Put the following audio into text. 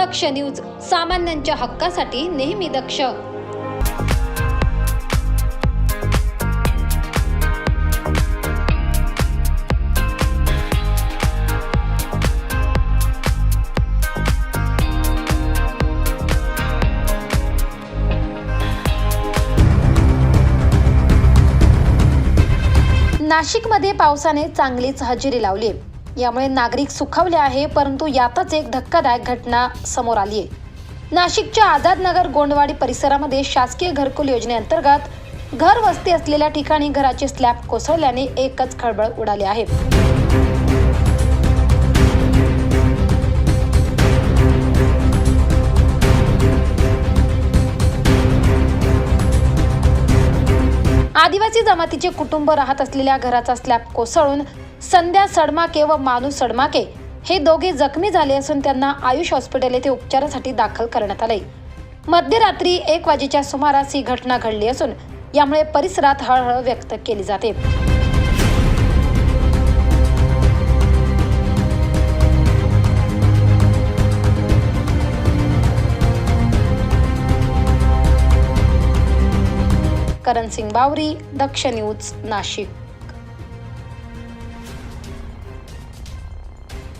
दक्ष news सामान्यांच्या हक्कासाठी नेहमी दक्ष. नाशिकमध्ये पावसाने चांगलीच हजेरी लावली. आहे यामुळे नागरिक सुखावले आहे परंतु यातच एक धक्कादायक घटना समोर आली आहे. नाशिकच्या आझादनगर गोंडवाडी परिसरामध्ये शासकीय घरकुल योजनेअंतर्गत घर वस्ती असलेल्या ठिकाणी घराचे स्लॅब कोसळल्याने एकच खळबळ उडाली आहे. आदिवासी जमातीचे कुटुंब राहत असलेल्या घराचा स्लॅब कोसळून संध्या सडमाके व मानू सडमाके हे दोघे जखमी झाले असून त्यांना आयुष हॉस्पिटल येथे उपचारासाठी दाखल करण्यात आले. मध्यरात्री एक वाजेच्या सुमारास ही घटना घडली असून यामुळे परिसरात हळहळ व्यक्त केली जाते. करण सिंग बावरी दक्ष न्यूज नाशिक.